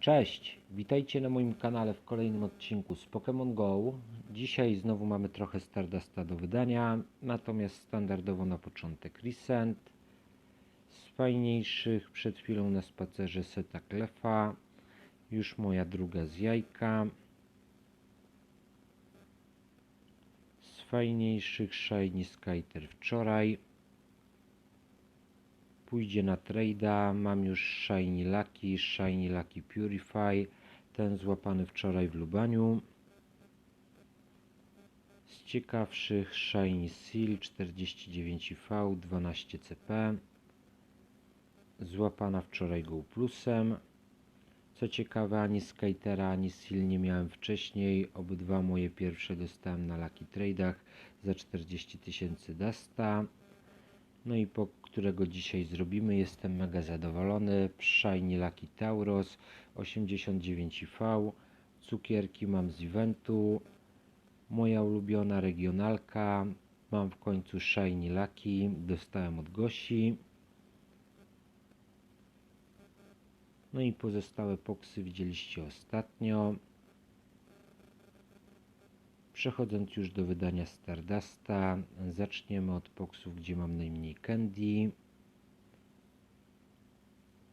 Cześć, witajcie na moim kanale w kolejnym odcinku z Pokémon Go. Dzisiaj znowu mamy trochę Stardasta do wydania, natomiast standardowo na początek Recent. Z fajniejszych przed chwilą na spacerze Seta Klefa, już moja druga z jajka. Z fajniejszych Shiny Skyter wczoraj. Pójdzie na trade'a, mam już Shiny Lucky, Shiny Lucky Purify, ten złapany wczoraj w Lubaniu. Z ciekawszych Shiny Seal 49V 12CP, złapana wczoraj Go Plusem. Co ciekawe, ani Skytera, ani Seal nie miałem wcześniej. Obydwa moje pierwsze dostałem na Lucky Trade'ach za 40 tysięcy Dasta. No i po którego dzisiaj zrobimy, jestem mega zadowolony. Shiny Lucky Tauros 89V. Cukierki mam z eventu. Moja ulubiona regionalka. Mam w końcu Shiny Lucky. Dostałem od Gosi. No i pozostałe poksy widzieliście ostatnio. Przechodząc już do wydania Stardasta, zaczniemy od poksów, gdzie mam najmniej candy.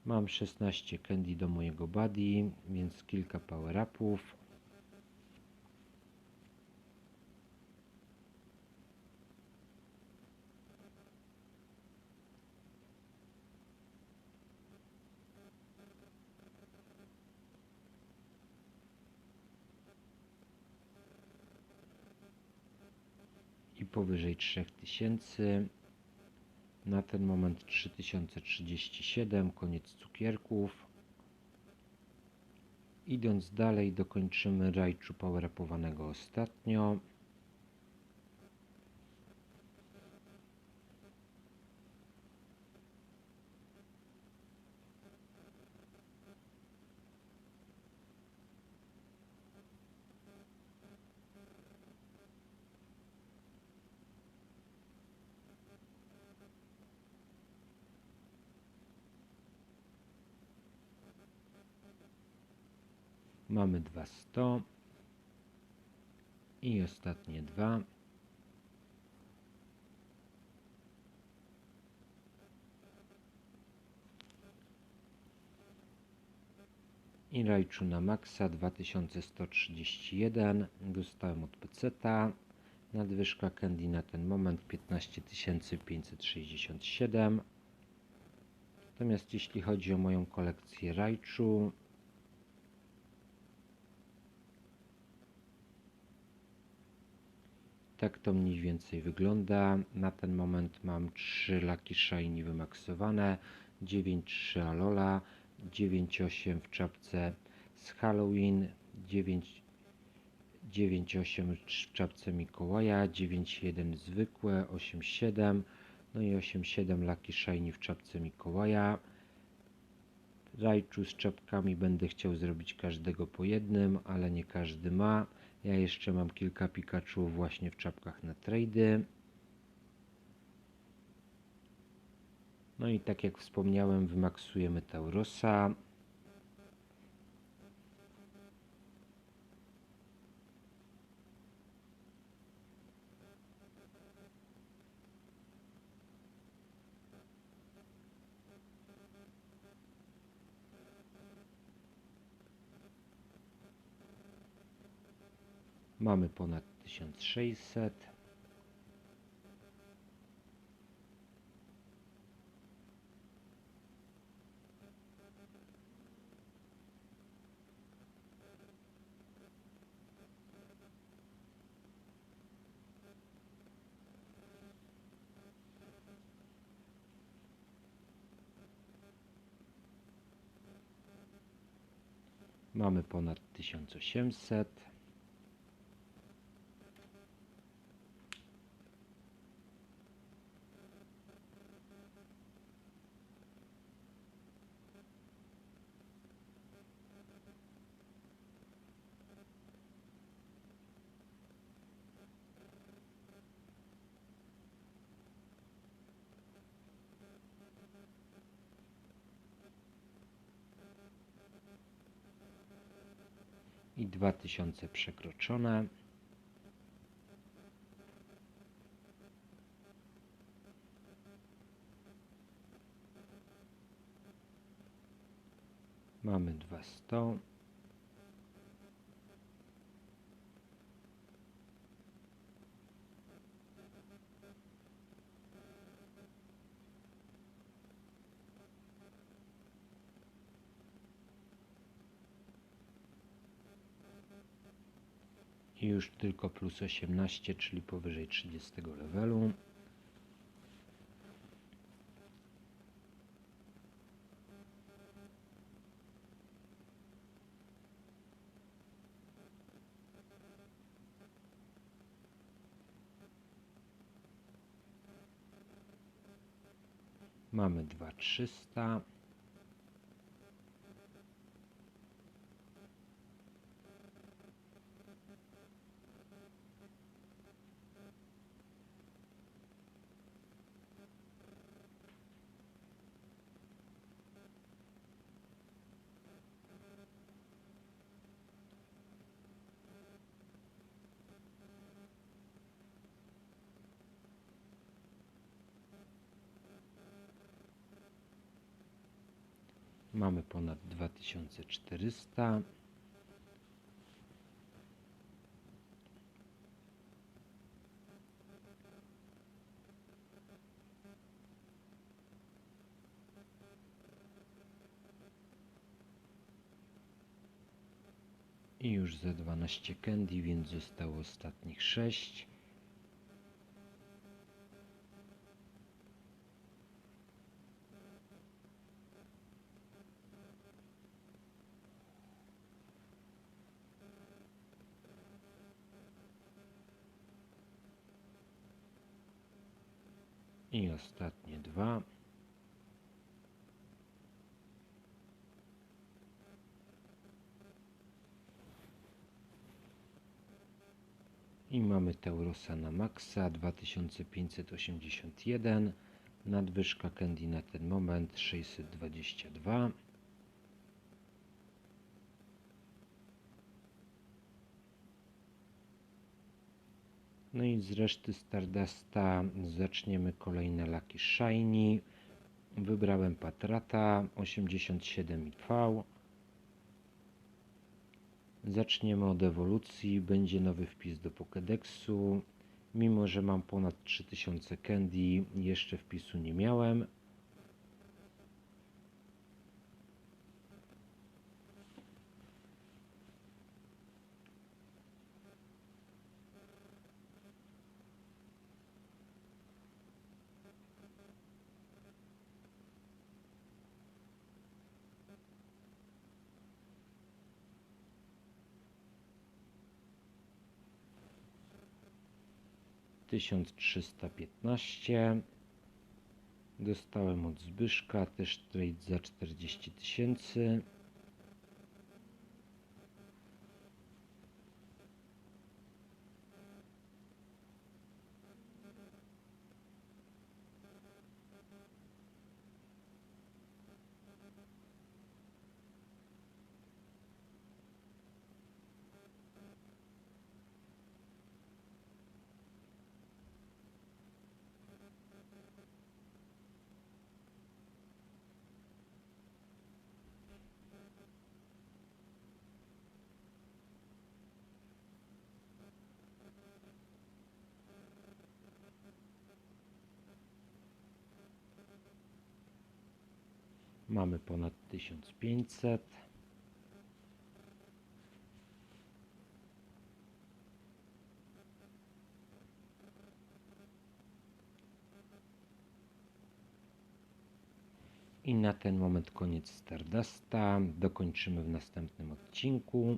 Mam 16 candy do mojego buddy, więc kilka power-upów. Powyżej 3000. Na ten moment 3037, koniec cukierków. Idąc dalej, dokończymy rajczu power-upowanego ostatnio. Mamy 200 i ostatnie dwa. I Rajczu na maksa 2131 dostałem od peceta. Nadwyżka candy na ten moment 15567. Natomiast jeśli chodzi o moją kolekcję Rajczu, Tak to mniej więcej wygląda. Na ten moment mam 3 Lucky Shiny wymaksowane, 9-3 Alola, 9-8 w czapce z Halloween, 9-8 w czapce Mikołaja, 9-1 zwykłe, 8-7, no i 8-7 Lucky Shiny w czapce Mikołaja. Rajczu z czapkami będę chciał zrobić każdego po jednym, ale nie każdy ma. Ja jeszcze mam kilka Pikachu właśnie w czapkach na trady. No i tak jak wspomniałem, wymaksujemy Taurosa. Mamy ponad 1600. Mamy ponad 1800. i 2000 przekroczone. Mamy 200. I już tylko plus 18, czyli powyżej 30 levelu. Mamy 2300. Mamy ponad 2400. I już za 12 candy, więc zostało ostatnich 6. I ostatnie dwa. I mamy Taurosa na maksa 2581. Nadwyżka candy na ten moment 622. No i z reszty Stardusta zaczniemy kolejne Lucky Shiny. Wybrałem Patrata 87V. Zaczniemy od ewolucji. Będzie nowy wpis do Pokédexu. Mimo, że mam ponad 3000 candy, jeszcze wpisu nie miałem. Tysiąc trzysta piętnaście. Dostałem od Zbyszka też trade za 40 tysięcy mamy ponad 1500 I na ten moment koniec Stardusta. Dokończymy w następnym odcinku.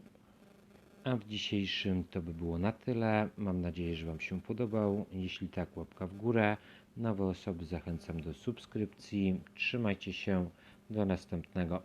A w dzisiejszym to by było na tyle. Mam nadzieję, że Wam się podobał. Jeśli tak, łapka w górę. Nowe osoby zachęcam do subskrypcji. Trzymajcie się. Do następnego.